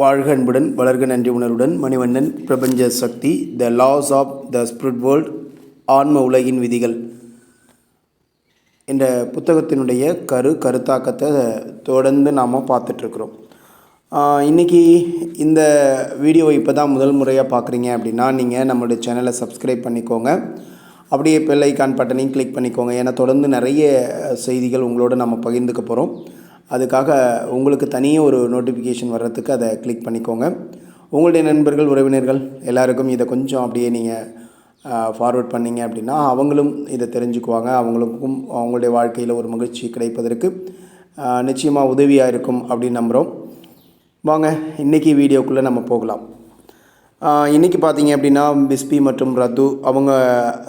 வாழ்க அன்புடன் வளர்க நன்றி உணர்வுடன் மணிவண்ணன் பிரபஞ்ச சக்தி the laws of the spirit world ஆன்ம உலகின் விதிகள் என்ற புத்தகத்தினுடைய கரு கருத்தாக்கத்தை தொடர்ந்து நாம் பார்த்துட்ருக்குறோம் இன்றைக்கி இந்த வீடியோவை இப்போ தான் முதல் முறையாக பார்க்குறீங்க அப்படின்னா நீங்கள் நம்மளுடைய சேனலை சப்ஸ்கிரைப் பண்ணிக்கோங்க. அப்படியே பெல் ஐக்கான் பட்டனையும் கிளிக் பண்ணிக்கோங்க. ஏன்னா தொடர்ந்து நிறைய செய்திகள் உங்களோட நம்ம பகிர்ந்துக்க போகிறோம் அதுக்காக உங்களுக்கு தனியாக ஒரு நோட்டிஃபிகேஷன் வர்றதுக்கு அதை கிளிக் பண்ணிக்கோங்க. உங்களுடைய நண்பர்கள் உறவினர்கள் எல்லாருக்கும் இதை கொஞ்சம் அப்படியே நீங்கள் ஃபார்வர்ட் பண்ணீங்க அப்படின்னா அவங்களும் இதை தெரிஞ்சுக்குவாங்க. அவங்களுக்கும் அவங்களுடைய வாழ்க்கையில் ஒரு மகிழ்ச்சி கிடைப்பதற்கு நிச்சயமாக உதவியாக இருக்கும் அப்படின்னு நம்புகிறோம் வாங்க இன்றைக்கி வீடியோக்குள்ளே நம்ம போகலாம். இன்றைக்கி பார்த்தீங்க அப்படின்னா பிஸ்பி மற்றும் ரத்து அவங்க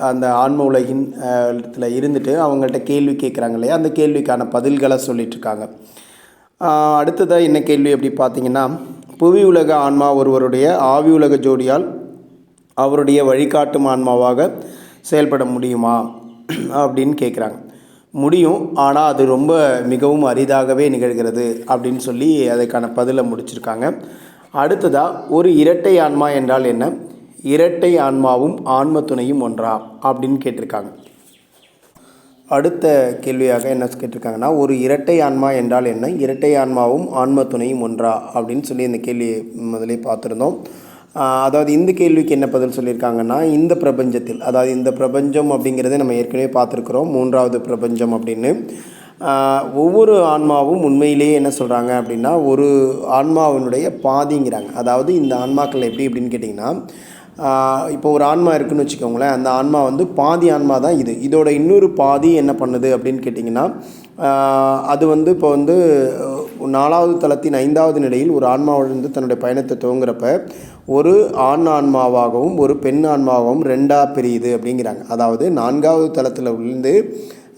அந்த ஆன்ம உலகின் இடத்துல இருந்துட்டு அவங்கள்ட்ட கேள்வி கேட்குறாங்க இல்லையா? அந்த கேள்விக்கான பதில்களை சொல்லிகிட்ருக்காங்க அடுத்ததாக என்ன கேள்வி அப்படி பார்த்தீங்கன்னா புவி உலக ஆன்மா ஒருவருடைய ஆவி உலக ஜோடியால் அவருடைய வழிகாட்டும் ஆன்மாவாக செயல்பட முடியுமா? அப்படின்னு கேட்குறாங்க. முடியும் ஆனால் அது ரொம்ப மிகவும் அரிதாகவே நிகழ்கிறது அப்படின்னு சொல்லி அதுக்கான பதிலை முடிச்சிருக்காங்க. அடுத்ததாக ஒரு இரட்டை ஆன்மா என்றால் என்ன? இரட்டை ஆன்மாவும் ஆன்ம துணையும் ஒன்றா? அப்படின்னு கேட்டிருக்காங்க. அடுத்த கேள்வியாக என்ன கேட்டிருக்காங்கன்னா ஒரு இரட்டை ஆன்மா என்றால் என்ன? இரட்டை ஆன்மாவும் ஆன்ம துணையும் ஒன்றா? அப்படின்னு சொல்லி இந்த கேள்வியை முதலே பார்த்துருந்தோம். அதாவது இந்த கேள்விக்கு என்ன பதில் சொல்லியிருக்காங்கன்னா இந்த பிரபஞ்சத்தில் அதாவது இந்த பிரபஞ்சம் அப்படிங்கிறத நம்ம ஏற்கனவே பார்த்துருக்குறோம் மூன்றாவது பிரபஞ்சம் அப்படின்னு. ஒவ்வொரு ஆன்மாவும் உண்மையிலேயே என்ன சொல்கிறாங்க அப்படின்னா ஒரு ஆன்மாவினுடைய பாதிங்கிறாங்க. அதாவது இந்த ஆன்மாக்கள் எப்படி அப்படின்னு கேட்டிங்கன்னா இப்போ ஒரு ஆன்மா இருக்குதுன்னு வச்சுக்கோங்களேன் அந்த ஆன்மா வந்து பாதி ஆன்மா தான் இது. இதோட இன்னொரு பாதி என்ன பண்ணுது அப்படின்னு கேட்டிங்கன்னா அது வந்து இப்போ வந்து நாலாவது தளத்தின் ஐந்தாவது நிலையில் ஒரு ஆன்மாவிலிருந்து தன்னுடைய பயணத்தை துவங்குறப்ப ஒரு ஆண் ஆன்மாவாகவும் ஒரு பெண் ஆன்மாவாகவும் ரெண்டாக பிரியுது அப்படிங்கிறாங்க. அதாவது நான்காவது தளத்தில் விழுந்து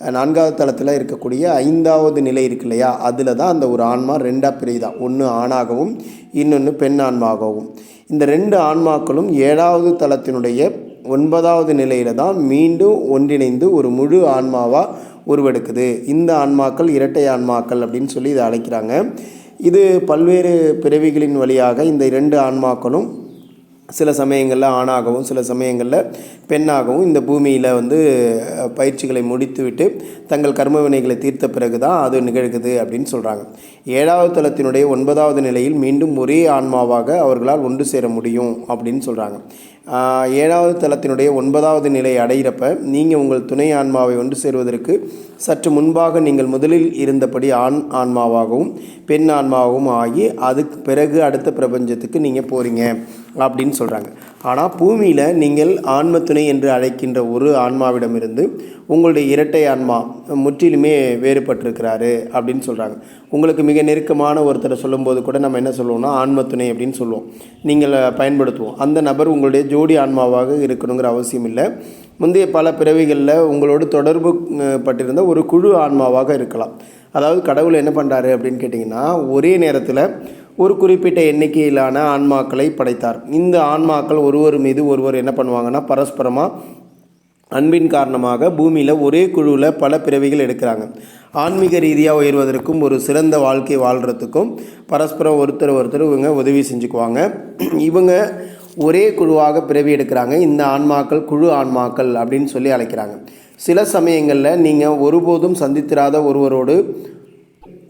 நான்காவது தளத்தில் இருக்கக்கூடிய ஐந்தாவது நிலை இருக்கு இல்லையா? அதில் தான் அந்த ஒரு ஆன்மா ரெண்டாக பிரியுதான் ஒன்று ஆணாகவும் இன்னொன்று பெண் ஆன்மாகவும். இந்த ரெண்டு ஆன்மாக்களும் ஏழாவது தளத்தினுடைய ஒன்பதாவது நிலையில் தான் மீண்டும் ஒன்றிணைந்து ஒரு முழு ஆன்மாவாக உருவெடுக்குது. இந்த ஆன்மாக்கள் இரட்டை ஆன்மாக்கள் அப்படின்னு சொல்லி இதை அழைக்கிறாங்க. இது பல்வேறு பிறவிகளின் வழியாக இந்த இரண்டு ஆன்மாக்களும் சில சமயங்களில் ஆணாகவும் சில சமயங்களில் பெண்ணாகவும் இந்த பூமியில் வந்து பயிற்சிகளை முடித்துவிட்டு தங்கள் கர்ம வினைகளை தீர்த்த பிறகு தான் அது நிகழ்கிறது அப்படின்னு சொல்கிறாங்க ஏழாவது தளத்தினுடைய ஒன்பதாவது நிலையில் மீண்டும் ஒரே ஆன்மாவாக அவர்களால் ஒன்று சேர முடியும் அப்படின்னு சொல்கிறாங்க ஏழாவது தளத்தினுடைய ஒன்பதாவது நிலை அடைகிறப்ப நீங்கள் உங்கள் துணை ஆன்மாவை ஒன்று சேருவதற்கு சற்று முன்பாக நீங்கள் முதலில் இருந்தபடி ஆண் ஆன்மாவாகவும் பெண் ஆன்மாவாகவும் ஆகி அதுக்கு பிறகு அடுத்த பிரபஞ்சத்துக்கு நீங்கள் போகிறீங்க அப்படின்னு சொல்கிறாங்க ஆனால் பூமியில் நீங்கள் ஆன்ம துணை என்று அழைக்கின்ற ஒரு ஆன்மாவிடமிருந்து உங்களுடைய இரட்டை ஆன்மா முற்றிலுமே வேறுபட்டிருக்கிறாரு அப்படின்னு சொல்கிறாங்க உங்களுக்கு மிக நெருக்கமான ஒருத்தரை சொல்லும்போது கூட நம்ம என்ன சொல்லுவோம்னா ஆன்ம துணை அப்படின்னு சொல்லுவோம். நீங்கள் பயன்படுத்துவோம். அந்த நபர் உங்களுடைய ஜோடி ஆன்மாவாக இருக்கணுங்கிற அவசியம் இல்லை. முந்தைய பல பிறவிகளில் உங்களோடு தொடர்பு பட்டிருந்த ஒரு குழு ஆன்மாவாக இருக்கலாம். அதாவது கடவுள் என்ன பண்ணுறாரு அப்படின்னு கேட்டிங்கன்னா ஒரே நேரத்தில் ஒரு குறிப்பிட்ட எண்ணிக்கையிலான ஆன்மாக்களை படைத்தார். இந்த ஆன்மாக்கள் ஒருவர் மீது ஒருவர் என்ன பண்ணுவாங்கன்னா பரஸ்பரமாக அன்பின் காரணமாக பூமியில் ஒரே குழுவில் பல பிறவிகள் எடுக்கிறாங்க. ஆன்மீக ரீதியாக உயர்வதற்கும் ஒரு சிறந்த வாழ்க்கை வாழ்கிறதுக்கும் பரஸ்பரம் ஒருத்தர் ஒருத்தர் இவங்க உதவி செஞ்சுக்குவாங்க. இவங்க ஒரே குழுவாக பிறவி எடுக்கிறாங்க. இந்த ஆன்மாக்கள் குழு ஆன்மாக்கள் அப்படின்னு சொல்லி அழைக்கிறாங்க. சில சமயங்களில் நீங்கள் ஒருபோதும் சந்தித்திராத ஒருவரோடு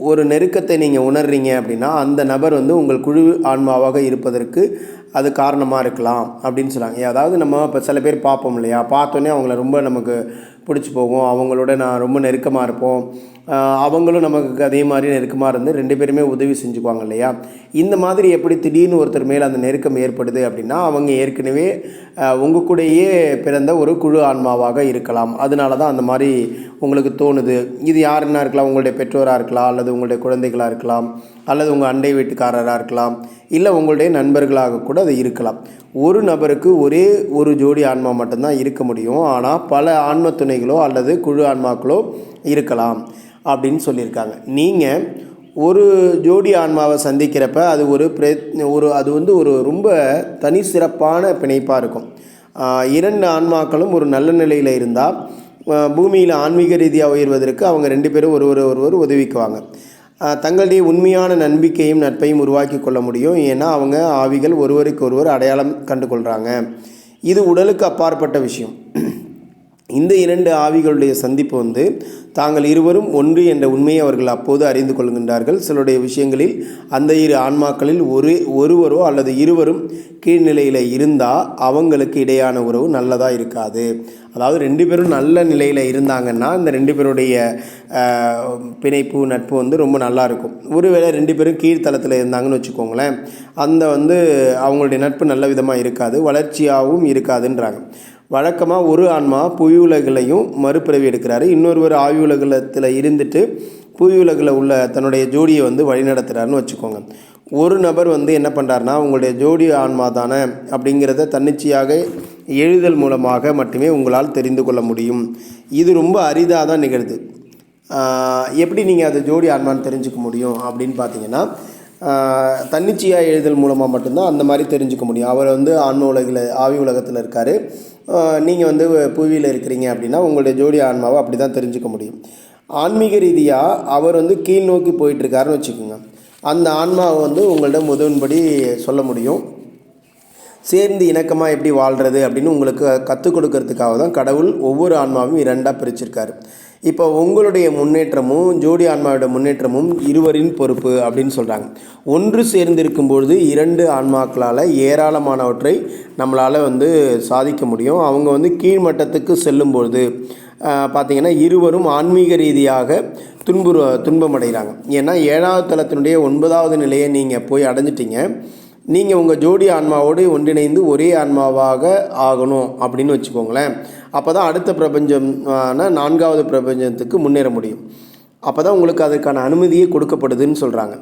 ஒரு நெருக்கத்தை நீங்கள் உணர்றீங்க அப்படின்னா அந்த நபர் வந்து உங்கள் குழு ஆன்மாவாக இருப்பதற்கு அது காரணமாக இருக்கலாம் அப்படின்னு சொல்கிறாங்க அதாவது நம்ம இப்போ சில பேர் பார்ப்போம் இல்லையா? பார்த்தோன்னே அவங்கள ரொம்ப நமக்கு பிடிச்சி போகும். அவங்களோட நான் ரொம்ப நெருக்கமாக இருப்போம். அவங்களும் நமக்கு அதே மாதிரி நெருக்கமாக இருந்து ரெண்டு பேருமே உதவி செஞ்சுக்குவாங்க இல்லையா? இந்த மாதிரி எப்படி திடீர்னு ஒருத்தர் மேலே அந்த நெருக்கம் ஏற்படுது அப்படின்னா அவங்க ஏற்கனவே உங்கள் கூடயே பிறந்த ஒரு குழு ஆன்மாவாக இருக்கலாம். அதனால தான் அந்த மாதிரி உங்களுக்கு தோணுது இது யாருன்னா இருக்கலாம் உங்களுடைய பெற்றோராக இருக்கலாம் அல்லது உங்களுடைய குழந்தைகளாக இருக்கலாம் அல்லது உங்கள் அண்டை வீட்டுக்காரராக இருக்கலாம் இல்லை உங்களுடைய நண்பர்களாக கூட அது இருக்கலாம். ஒரு நபருக்கு ஒரே ஒரு ஜோடி ஆன்மா மட்டும்தான் இருக்க முடியும். ஆனால் பல ஆன்ம துணைகளோ அல்லது குழு ஆன்மாக்களோ இருக்கலாம் அப்படின்னு சொல்லியிருக்காங்க. நீங்கள் ஒரு ஜோடி ஆன்மாவை சந்திக்கிறப்ப அது ஒரு பிரே ஒரு அது வந்து ஒரு ரொம்ப தனி சிறப்பான பிணைப்பாக இருக்கும் இரண்டு ஆன்மாக்களும் ஒரு நல்ல நிலையில் இருந்தால் பூமியில் ஆன்மீக ரீதியாக உயர்வதற்கு அவங்க ரெண்டு பேரும் ஒருவர் ஒருவர் உதவிக்குவாங்க. தங்களுடைய உண்மையான நம்பிக்கையும் நட்பையும் உருவாக்கி கொள்ள முடியும். ஏன்னா அவங்க ஆவிகள் ஒருவருக்கு ஒருவர் அடையாளம் கண்டு கொள்கிறாங்க இது உடலுக்கு அப்பாற்பட்ட விஷயம். இந்த இரண்டு ஆவிகளுடைய சந்திப்பு வந்து தாங்கள் இருவரும் ஒன்று என்ற உண்மையை அவர்கள் அப்போது அறிந்து கொள்கின்றார்கள். சிலருடைய விஷயங்களில் அந்த இரு ஆன்மாக்களில் ஒரு ஒருவரோ அல்லது இருவரும் கீழ்நிலையில் இருந்தால் அவங்களுக்கு இடையான உறவு நல்லதாக இருக்காது. அதாவது ரெண்டு பேரும் நல்ல நிலையில் இருந்தாங்கன்னா இந்த ரெண்டு பேருடைய பிணைப்பு நட்பு வந்து ரொம்ப நல்லா இருக்கும். ஒருவேளை ரெண்டு பேரும் கீழ்த்தளத்தில் இருந்தாங்கன்னு வச்சுக்கோங்களேன் அந்த வந்து அவங்களுடைய நட்பு நல்ல விதமாக இருக்காது வளர்ச்சியாகவும் இருக்காதுன்றாங்க. வழக்கமாக ஒரு ஆன்மா புவி உலகிலையும் மறுபிறவி எடுக்கிறாரு. இன்னொருவர் ஆவி உலகத்தில் இருந்துட்டு புவி உலகில் உள்ள தன்னுடைய ஜோடியை வந்து வழிநடத்துகிறாருன்னு வச்சுக்கோங்க. ஒரு நபர் வந்து என்ன பண்ணுறாருனா உங்களுடைய ஜோடி ஆன்மா தானே அப்படிங்கிறத தன்னிச்சையாக எழுதல் மூலமாக மட்டுமே உங்களால் தெரிந்து கொள்ள முடியும். இது ரொம்ப அரிதாக தான் நிகழ்து எப்படி நீங்கள் அது ஜோடி ஆன்மான்னு தெரிஞ்சுக்க முடியும் அப்படின்னு பார்த்தீங்கன்னா தன்னிச்சையாக எழுதல் மூலமாக மட்டும்தான் அந்த மாதிரி தெரிஞ்சுக்க முடியும். அவர் வந்து ஆன்ம உலகில் ஆவி உலகத்தில் இருக்கார். நீங்கள் வந்து புவியில் இருக்கிறீங்க அப்படின்னா உங்களுடைய ஜோடி ஆன்மாவை அப்படி தான் தெரிஞ்சுக்க முடியும். ஆன்மீக ரீதியாக அவர் வந்து கீழ் நோக்கி போயிட்டுருக்காருன்னு வச்சுக்கோங்க. அந்த ஆன்மாவை வந்து உங்கள்ட்ட முதன்படி சொல்ல முடியும். சேர்ந்து இணக்கமாக எப்படி வாழ்கிறது அப்படின்னு உங்களுக்கு கற்றுக் கொடுக்கறதுக்காக தான் கடவுள் ஒவ்வொரு ஆன்மாவையும் இரண்டாக பிரிச்சிருக்காரு. இப்போ உங்களுடைய முன்னேற்றமும் ஜோடி ஆன்மாவோட முன்னேற்றமும் இருவரின் பொறுப்பு அப்படின்னு சொல்கிறாங்க ஒன்று சேர்ந்து இருக்கும்பொழுது இரண்டு ஆன்மாக்களால் ஏராளமானவற்றை நம்மளால் வந்து சாதிக்க முடியும். அவங்க வந்து கீழ்மட்டத்துக்கு செல்லும்பொழுது பார்த்திங்கன்னா பார்த்தீங்கன்னா இருவரும் ஆன்மீக ரீதியாக துன்புறு துன்பமடைகிறாங்க. ஏன்னா ஏழாவது தளத்தினுடைய ஒன்பதாவது நிலையை நீங்கள் போய் அடைஞ்சிட்டீங்க. நீங்கள் உங்கள் ஜோடி ஆன்மாவோடு ஒன்றிணைந்து ஒரே ஆன்மாவாக ஆகணும் அப்படின்னு வச்சுக்கோங்களேன். அப்போ தான் அடுத்த பிரபஞ்சம் நான்காவது பிரபஞ்சத்துக்கு முன்னேற முடியும். அப்போ தான் உங்களுக்கு அதுக்கான அனுமதியே கொடுக்கப்படுதுன்னு சொல்கிறாங்க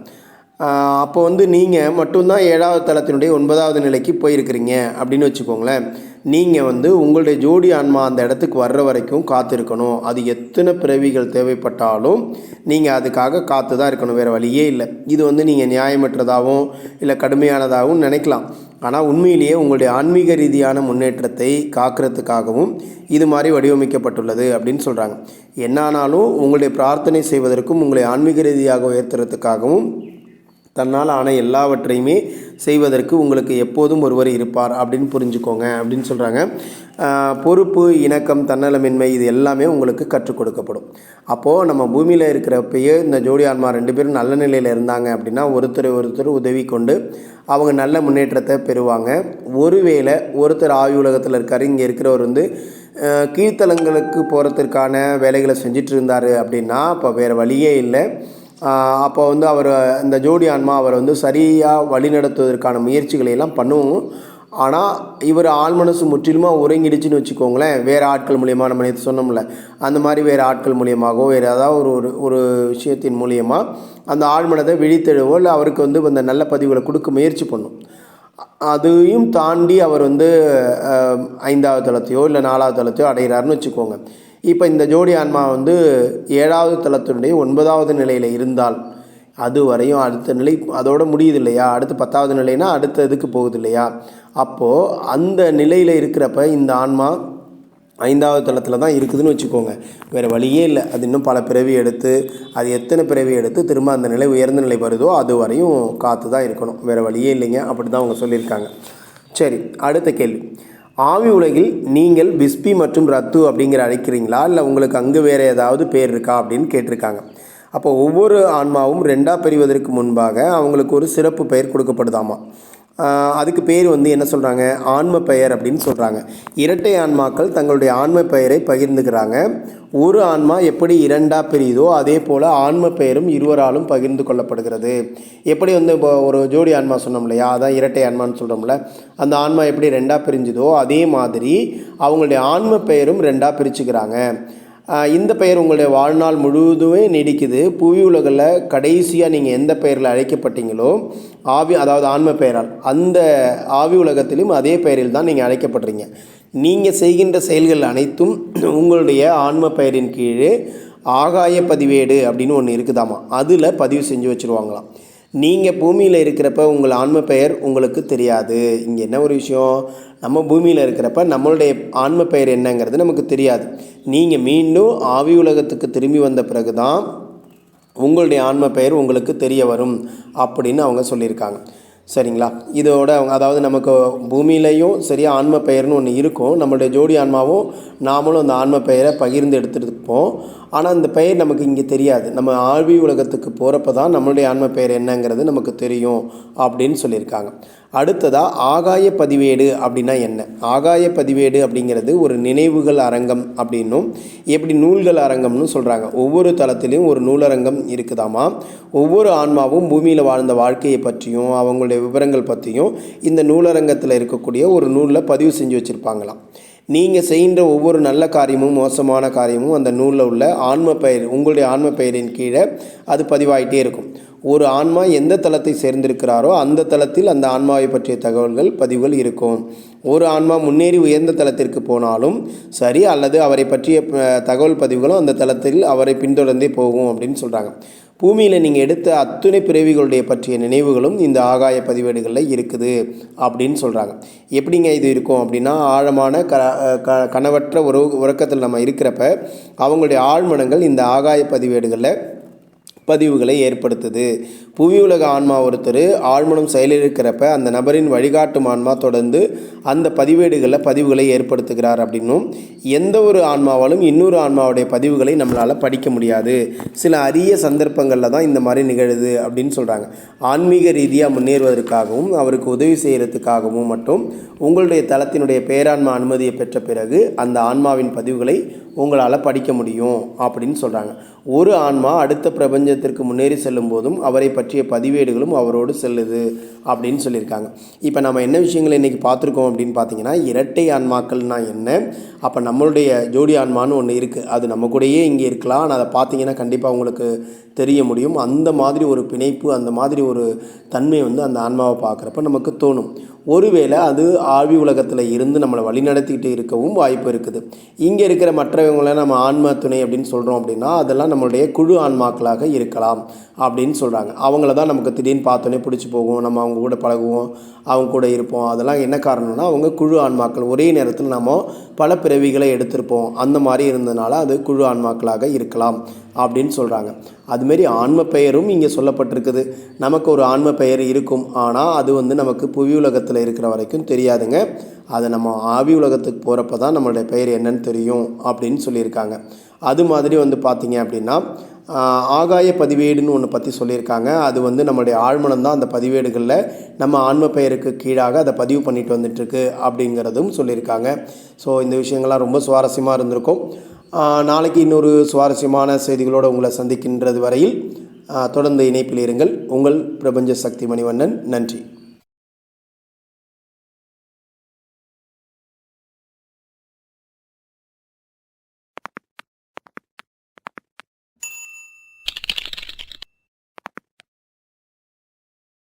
அப்போ வந்து நீங்கள் மட்டும்தான் ஏழாவது தளத்தினுடைய ஒன்பதாவது நிலைக்கு போயிருக்கிறீங்க அப்படின்னு வச்சுக்கோங்களேன். நீங்கள் வந்து உங்களுடைய ஜோடி ஆன்மா அந்த இடத்துக்கு வர்ற வரைக்கும் காத்திருக்கணும். அது எத்தனை பிறவிகள் தேவைப்பட்டாலும் நீங்கள் அதுக்காக காத்து தான் இருக்கணும். வேறு வழியே இல்லை. இது வந்து நீங்கள் நியாயமற்றதாகவும் இல்லை கடுமையானதாகவும் நினைக்கலாம். ஆனால் உண்மையிலேயே உங்களுடைய ஆன்மீக ரீதியான முன்னேற்றத்தை காக்கிறதுக்காகவும் இது மாதிரி வடிவமைக்கப்பட்டுள்ளது அப்படின்னு சொல்கிறாங்க என்னானாலும் உங்களுடைய பிரார்த்தனை செய்வதற்கும் உங்களை ஆன்மீக ரீதியாக உயர்த்துறதுக்காகவும் தன்னால் ஆன எல்லாவற்றையுமே செய்வதற்கு உங்களுக்கு எப்போதும் ஒருவர் இருப்பார் அப்படின்னு புரிஞ்சுக்கோங்க அப்படின்னு சொல்கிறாங்க பொறுப்பு இணக்கம் தன்னலமின்மை இது எல்லாமே உங்களுக்கு கற்றுக் கொடுக்கப்படும். அப்போது நம்ம பூமியில் இருக்கிறப்பயே இந்த ஜோடி ஆன்மா ரெண்டு பேரும் நல்ல நிலையில் இருந்தாங்க அப்படின்னா ஒருத்தர் ஒருத்தர் உதவி கொண்டு அவங்க நல்ல முன்னேற்றத்தை பெறுவாங்க. ஒருவேளை ஒருத்தர் ஆய் உலகத்தில் இருக்கார் இங்கே இருக்கிறவர் வந்து கீழ்த்தலங்களுக்கு போகிறதுக்கான வேலைகளை செஞ்சிட்டு இருந்தார் அப்படின்னா அப்போ வேறு வழியே இல்லை. அப்போ வந்து அவர் இந்த ஜோடி ஆன்மா அவர் வந்து சரியாக வழிநடத்துவதற்கான முயற்சிகளை எல்லாம் பண்ணுவோம். ஆனால் இவர் ஆள் மனசு முற்றிலுமாக உறங்கிடுச்சுன்னு வச்சுக்கோங்களேன். வேறு ஆட்கள் மூலியமாக நம்ம நேற்று சொன்னோம்ல. அந்த மாதிரி வேறு ஆட்கள் மூலியமாகவோ வேறு ஏதாவது ஒரு ஒரு ஒரு விஷயத்தின் மூலியமாக அந்த ஆழ்மனதை விழித்தெழுவோ இல்லை அவருக்கு வந்து அந்த நல்ல பதிவுகளை கொடுக்க முயற்சி பண்ணும். அதையும் தாண்டி அவர் வந்து ஐந்தாவது தளத்தையோ இல்லை நாலாவது தளத்தையோ அடைகிறாருன்னு வச்சுக்கோங்க. இப்போ இந்த ஜோடி ஆன்மா வந்து ஏழாவது தளத்தினுடைய ஒன்பதாவது நிலையில் இருந்தால் அது வரையும் அடுத்த நிலை அதோட முடியுது இல்லையா அடுத்து பத்தாவது நிலைனா அடுத்த இதுக்கு போகுது இல்லையா அப்போது அந்த நிலையில் இருக்கிறப்ப இந்த ஆன்மா ஐந்தாவது தளத்தில் தான் இருக்குதுன்னு வச்சுக்கோங்க. வேறு வழியே இல்லை. அது இன்னும் பல பிறவி எடுத்து அது எத்தனை பிறவி எடுத்து திரும்ப அந்த நிலை உயர்ந்த நிலை வருதோ அது வரையும் காத்து தான் இருக்கணும். வேறு வழியே இல்லைங்க. அப்படி தான் அவங்க சொல்லியிருக்காங்க. சரி அடுத்த கேள்வி. ஆவி உலகில் நீங்கள் பிஸ்பி மற்றும் ரத்து அப்படிங்கிற அழைக்கிறீங்களா? இல்லை உங்களுக்கு அங்கே வேறு ஏதாவது பேர் இருக்கா அப்படின்னு கேட்டிருக்காங்க. அப்போ ஒவ்வொரு ஆன்மாவும் ரெண்டாக பிரிவதற்கு முன்பாக அவங்களுக்கு ஒரு சிறப்பு பெயர் கொடுக்கப்படுதாமா? அதுக்கு பேர் வந்து என்ன சொல்கிறாங்க ஆன்ம பெயர் அப்படின்னு சொல்கிறாங்க இரட்டை ஆன்மாக்கள் தங்களுடைய ஆன்ம பெயரை பகிர்ந்துக்கிறாங்க. ஒரு ஆன்மா எப்படி இரண்டாக பிரியுதோ அதே போல் ஆன்ம பெயரும் இருவராலும் பகிர்ந்து கொள்ளப்படுகிறது. எப்படி வந்து இப்போ ஒரு ஜோடி ஆன்மா சொன்னோம் இல்லையா? அதான் இரட்டை ஆன்மான்னு சொல்கிறோம்ல அந்த ஆன்மா எப்படி ரெண்டாக பிரிஞ்சுதோ அதே மாதிரி அவங்களுடைய ஆன்ம பெயரும் ரெண்டாக பிரிச்சுக்கிறாங்க. இந்த பெயர் உங்களுடைய வாழ்நாள் முழுவதுமே நீடிக்குது. புவி உலகில் கடைசியாக நீங்கள் எந்த பெயரில் அழைக்கப்பட்டீங்களோ ஆவி அதாவது ஆன்ம பெயரால் அந்த ஆவி உலகத்திலும் அதே பெயரில் தான் நீங்கள் அழைக்கப்படுறீங்க நீங்கள் செய்கின்ற செயல்கள் அனைத்தும் உங்களுடைய ஆன்ம பெயரின் கீழே ஆகாய பதிவேடு அப்படின்னு ஒன்று இருக்குதாமா? அதில் பதிவு செஞ்சு வச்சுருவாங்களாம். நீங்கள் பூமியில் இருக்கிறப்ப உங்கள் ஆன்ம பெயர் உங்களுக்கு தெரியாது. இங்கே என்ன ஒரு விஷயம்? நம்ம பூமியில் இருக்கிறப்ப நம்மளுடைய ஆன்ம பெயர் என்னங்கிறது நமக்கு தெரியாது. நீங்கள் மீண்டும் ஆவி உலகத்துக்கு திரும்பி வந்த பிறகு தான் உங்களுடைய ஆன்ம பெயர் உங்களுக்கு தெரிய வரும் அப்படின்னு அவங்க சொல்லியிருக்காங்க. சரிங்களா? இதோட அவங்க அதாவது நமக்கு பூமியிலையும் சரியாக ஆன்ம பெயர்னு ஒன்று இருக்கும். நம்மளுடைய ஜோடி ஆன்மாவும் நாமளும் அந்த ஆன்ம பெயரை பகிர்ந்து எடுத்துருப்போம். ஆனால் அந்த பெயர் நமக்கு இங்கே தெரியாது. நம்ம ஆழ்வி உலகத்துக்கு போகிறப்ப தான் நம்மளுடைய ஆன்ம பெயர் என்னங்கிறது நமக்கு தெரியும் அப்படின்னு சொல்லியிருக்காங்க. அடுத்ததாக ஆகாய பதிவேடு அப்படின்னா என்ன? ஆகாய பதிவேடு அப்படிங்கிறது ஒரு நினைவுகள் அரங்கம் அப்படின்னும் எப்படி நூல்கள் அரங்கம்னு சொல்கிறாங்க ஒவ்வொரு தளத்திலையும் ஒரு நூலரங்கம் இருக்குதாமா? ஒவ்வொரு ஆன்மாவும் பூமியில் வாழ்ந்த வாழ்க்கையை பற்றியும் அவங்களுடைய விவரங்கள் பற்றியும் இந்த நூலரங்கத்தில் இருக்கக்கூடிய ஒரு நூலில் பதிவு செஞ்சு வச்சுருப்பாங்களாம். நீங்கள் செய்கின்ற ஒவ்வொரு நல்ல காரியமும் மோசமான காரியமும் அந்த நூலில் உள்ள ஆன்ம பெயர் உங்களுடைய ஆன்ம பெயரின் கீழே அது பதிவாயிட்டே இருக்கும். ஒரு ஆன்மா எந்த தளத்தை சேர்ந்திருக்கிறாரோ அந்த தளத்தில் அந்த ஆன்மாவை பற்றிய தகவல்கள் பதிவுகள் இருக்கும். ஒரு ஆன்மா முன்னேறி உயர்ந்த தளத்திற்கு போனாலும் சரி அல்லது அவரை பற்றிய தகவல் பதிவுகளும் அந்த தளத்தில் அவரை பின்தொடர்ந்தே போகும் அப்படின்னு சொல்கிறாங்க பூமியில் நீங்கள் எடுத்த அத்துணை பிறவிகளுடைய பற்றிய நினைவுகளும் இந்த ஆகாய பதிவேடுகளில் இருக்குது அப்படின்னு சொல்கிறாங்க எப்படிங்க இது இருக்கும் அப்படின்னா ஆழமான க க கனவற்ற உறவு உறக்கத்தில் நம்ம இருக்கிறப்ப அவங்களுடைய ஆழ்மனங்கள் இந்த ஆகாய பதிவேடுகளில் பதிவுகளை ஏற்படுத்துது. புவி உலக ஆன்மா ஒருத்தர் ஆழ்மனம் செயலிழக்கிறப்ப அந்த நபரின் வழிகாட்டும் ஆன்மா தொடர்ந்து அந்த பதிவேடுகளில் பதிவுகளை ஏற்படுத்துகிறார் அப்படின்னும் எந்த ஒரு ஆன்மாவாலும் இன்னொரு ஆன்மாவுடைய பதிவுகளை நம்மளால் படிக்க முடியாது. சில அரிய சந்தர்ப்பங்களில் தான் இந்த மாதிரி நிகழுது அப்படின்னு சொல்கிறாங்க ஆன்மீக ரீதியாக முன்னேறுவதற்காகவும் அவருக்கு உதவி செய்கிறதுக்காகவும் மட்டும் உங்களுடைய தளத்தினுடைய பேரான்மா அனுமதியை பெற்ற பிறகு அந்த ஆன்மாவின் பதிவுகளை உங்களால் படிக்க முடியும் அப்படின்னு சொல்கிறாங்க ஒரு ஆன்மா அடுத்த பிரபஞ்சத்திற்கு முன்னேறி செல்லும் போதும் அவரை பற்றிய பதிவேடுகளும் அவரோடு செல்லுது அப்படின்னு சொல்லியிருக்காங்க. இப்போ நம்ம என்ன விஷயங்களை இன்றைக்கி பார்த்துருக்கோம் அப்படின்னு பார்த்தீங்கன்னா இரட்டை ஆன்மாக்கள்னால் என்ன? அப்போ நம்மளுடைய ஜோடி ஆன்மான்னு ஒன்று இருக்குது அது நம்ம கூடயே இங்கே இருக்கலாம். ஆனால் அதை பார்த்தீங்கன்னா கண்டிப்பாக உங்களுக்கு தெரிய முடியும். அந்த மாதிரி ஒரு பிணைப்பு அந்த மாதிரி ஒரு தன்மை வந்து அந்த ஆன்மாவை பார்க்குறப்ப நமக்கு தோணும். ஒருவேளை அது ஆழ்வி உலகத்தில் இருந்து நம்மளை வழிநடத்திக்கிட்டு இருக்கவும் வாய்ப்பு இருக்குது. இங்கே இருக்கிற மற்றவங்களை நம்ம ஆன்மா துணை அப்படின்னு சொல்கிறோம் அப்படின்னா அதெல்லாம் நம்மளுடைய குழு ஆன்மாக்களாக இருக்குது இருக்கலாம் அப்படின்னு சொல்கிறாங்க அவங்கள தான் நமக்கு திடீர்னு பார்த்தோன்னே பிடிச்சி போகும். நம்ம அவங்க கூட பழகுவோம். அவங்க கூட இருப்போம். அதெல்லாம் என்ன காரணம்னா அவங்க குழு ஆன்மாக்கள். ஒரே நேரத்தில் நம்ம பல பிறவிகளை எடுத்திருப்போம். அந்த மாதிரி இருந்ததுனால அது குழு ஆன்மாக்களாக இருக்கலாம் அப்படின்னு சொல்கிறாங்க அதுமாரி ஆன்ம பெயரும் இங்கே சொல்லப்பட்டிருக்குது. நமக்கு ஒரு ஆன்ம பெயர் இருக்கும். ஆனால் அது வந்து நமக்கு புவி உலகத்தில் இருக்கிற வரைக்கும் தெரியாதுங்க. அதை நம்ம ஆவி உலகத்துக்கு போகிறப்ப தான் நம்மளுடைய பெயர் என்னன்னு தெரியும் அப்படின்னு சொல்லியிருக்காங்க. அது மாதிரி வந்து பார்த்தீங்க அப்படின்னா ஆகாய பதிவேடுன்னு ஒன்று பற்றி சொல்லியிருக்காங்க. அது வந்து நம்மளுடைய ஆழ்மனம் தான் அந்த பதிவேடுகளில் நம்ம ஆன்ம பெயருக்கு கீழாக அதை பதிவு பண்ணிட்டு வந்துட்டுருக்கு அப்படிங்கிறதும் சொல்லியிருக்காங்க. ஸோ இந்த விஷயங்கள்லாம் ரொம்ப சுவாரஸ்யமாக இருந்திருக்கும். நாளைக்கு இன்னொரு சுவாரஸ்யமான செய்திகளோடு உங்களை சந்திக்கின்றது வரையில் தொடர்ந்து இணைப்பில் இருங்கள். உங்கள் பிரபஞ்ச சக்தி மணிவண்ணன் நன்றி.